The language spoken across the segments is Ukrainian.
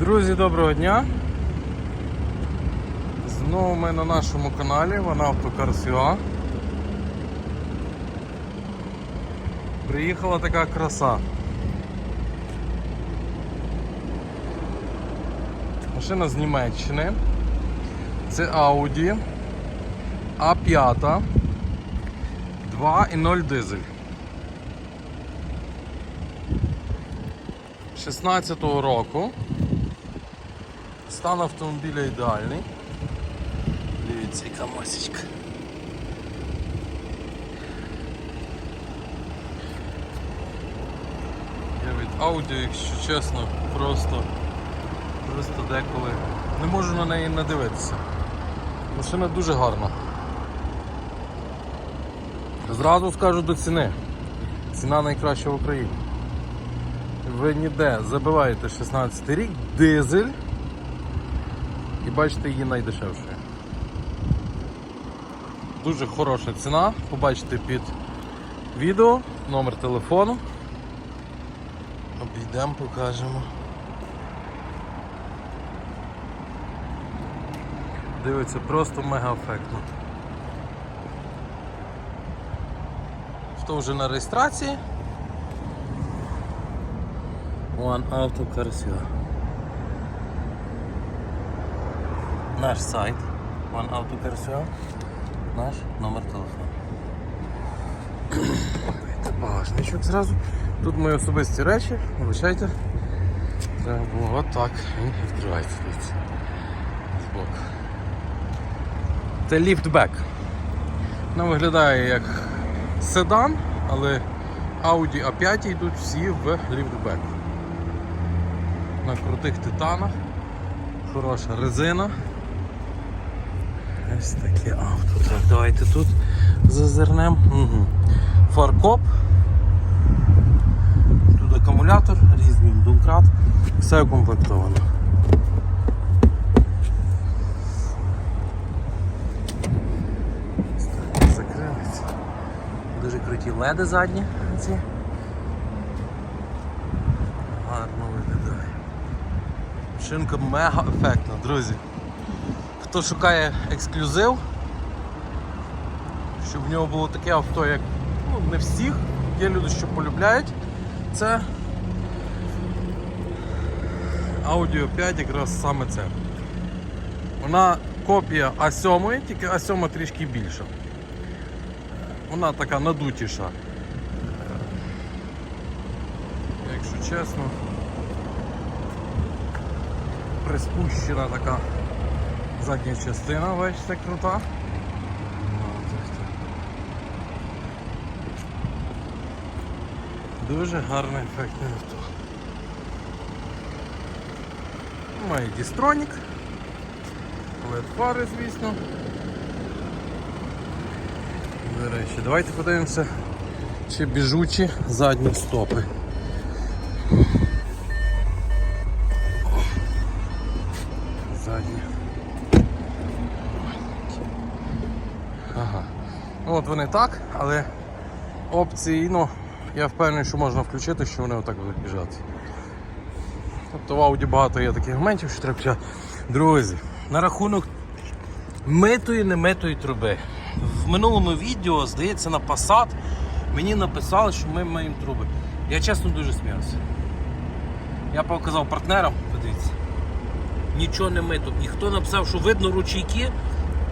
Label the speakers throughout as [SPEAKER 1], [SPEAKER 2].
[SPEAKER 1] Друзі, доброго дня! Знову ми на нашому каналі Вона Автокарсюа. Приїхала така краса. Машина з Німеччини. Це Audi A5 2.0 дизель. 16-го року. Стан автомобіля ідеальний. Дивіться, яка масічка. Я від Audi, якщо чесно, просто, просто деколи не можу на неї надивитися. Машина дуже гарна. Зразу скажу до ціни. Ціна найкраща в Україні. Ви ніде забиваєте 16 рік, дизель і бачите її найдешевшою. Дуже хороша ціна, побачите під відео, номер телефону. Обійдемо, покажемо. Дивиться просто мега ефектно. Хто вже на реєстрації? One Auto Carcio. Наш сайт One Auto Carcio. Наш номер телефону. Багажничок зразу. Тут мої особисті речі, вибачайте. Треба було отак. Він відкривається дивіться. Збоку. Це ліфтбек. Воно виглядає як седан, але Audi A5 йдуть всі в ліфтбек. На крутих титанах, хороша резина. Ось таке авто. Так, давайте тут зазирнемо. Угу. Фаркоп. Тут акумулятор, різний домкрат, все укомплектовано. Ось. Дуже круті леди задні ці. Гарно виглядає. Шинка мега ефектна, друзі. Хто шукає ексклюзив, щоб в нього було таке авто, як ну, не всіх, є люди, що полюбляють, це Audi 5 якраз саме це. Вона копія А7, тільки А7 трішки більша. Вона така надутіша. Якщо чесно, приспущена така задня частина, бачите, крута. Дуже гарне ефектне авто. Має дістронік, led фари, звісно. До речі, давайте подивимося, чи біжучі задні стопи. Ага. Ну, От вони так, але опційно я впевнений, що можна включити, що вони отак будуть біжати. Тобто в Audi багато є таких моментів, що треба включати. Друзі, на рахунок митої немитої труби. В минулому відео, здається, на Passat мені написали, що ми маємо труби. Я чесно дуже сміявся. Я показав партнерам, подивіться. Нічого не мито. І хто написав, що видно ручейки,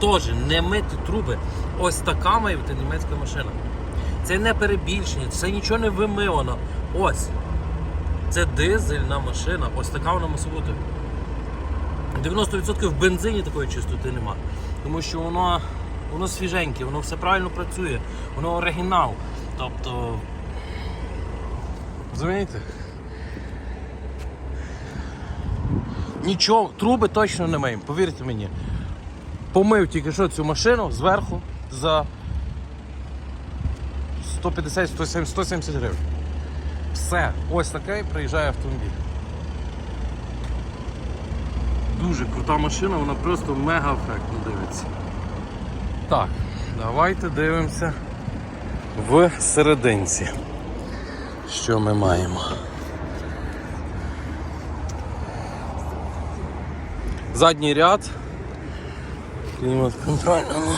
[SPEAKER 1] теж не мити труби. Ось така має бути німецька машина. Це не перебільшення, це нічого не вимивано. Ось. Це дизельна машина. Ось така вона мусить бути. 90% в бензині такої чистоти нема. Тому що воно, воно свіженьке, воно все правильно працює, воно оригінал. Тобто. Розумієте? Нічого, труби точно не маємо, повірте мені. Помив тільки що цю машину зверху за 150, 170, 170 гривень. Все, ось таке приїжджає автомобіль. Дуже крута машина, вона просто мега ефектно дивиться. Так, давайте дивимося в серединці, що ми маємо. Задній ряд. Клімат контроль. а ну.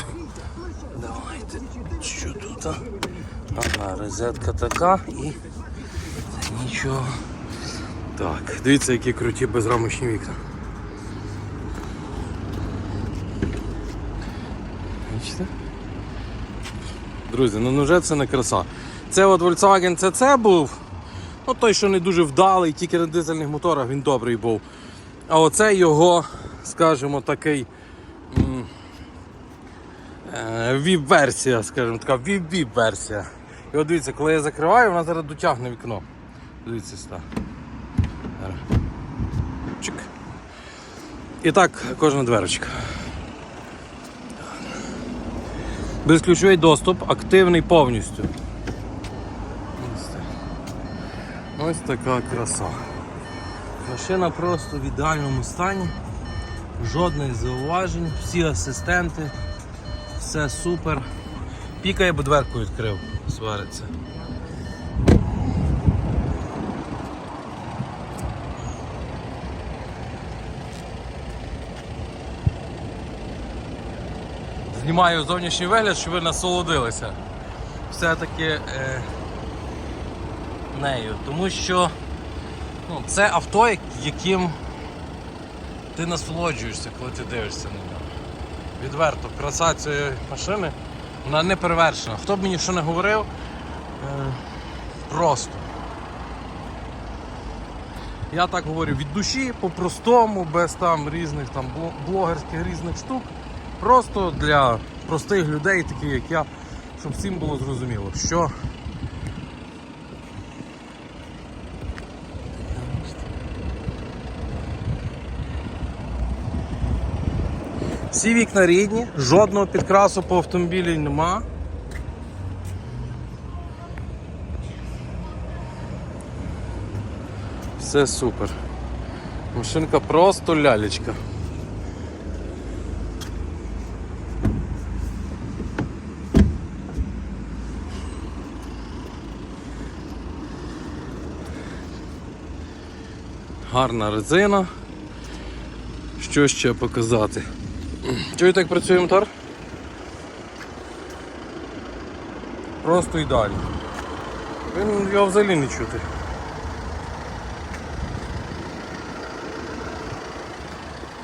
[SPEAKER 1] Давайте. Що тут? Ага, розетка така і це нічого. Так, дивіться, які круті безрамочні вікна. Бачите? Друзі, ну вже це не краса. Це от Volkswagen CC був. Ну той, що не дуже вдалий, тільки на дизельних моторах він добрий був. А оце його, скажімо, такий віп-версія, скажімо така, віп-віп-версія. І от дивіться, коли я закриваю, вона зараз дотягне вікно. Дивіться сюди. Чик. І так, кожна дверочка. Безключовий доступ, активний повністю. Ось така краса. Машина просто в ідеальному стані, жодних зауважень, всі асистенти, все супер. Пікає, бо дверку відкрив, свариться. Знімаю зовнішній вигляд, щоб ви насолодилися все-таки е, нею. Тому що ну, це авто, яким ти насолоджуєшся, коли ти дивишся на нього. Відверто, краса цієї машини, вона не перевершена. Хто б мені що не говорив, е, просто. Я так говорю від душі, по-простому, без там різних там блогерських різних штук. Просто для простих людей, таких як я, щоб всім було зрозуміло, що всі вікна рідні, жодного підкрасу по автомобілі нема. Все супер. Машинка просто лялечка. Гарна резина. Що ще показати? Чуєте, як працює мотор? Просто ідеально. Він його взагалі не чути.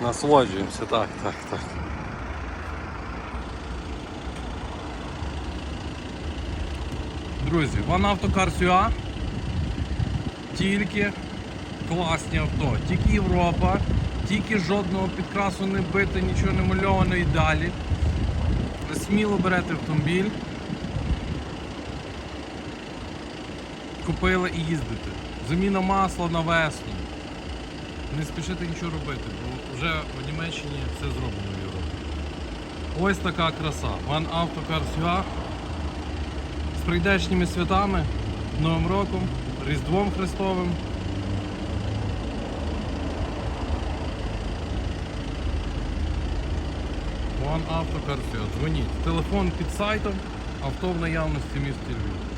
[SPEAKER 1] Насолоджуємося, так, так, так. Друзі, One Auto UA тільки класні авто, тільки Європа, тільки жодного підкрасу не бити, нічого не мальовано і далі. Сміло берете автомобіль, купили і їздите. Заміна масла на весну. Не спішите нічого робити, бо вже в Німеччині все зроблено в Європі. Ось така краса. One Auto Cars UA з прийдешніми святами, Новим роком, Різдвом Христовим. One Auto Car Fiat. Дзвоніть. Телефон під сайтом, авто в наявності місті Львів.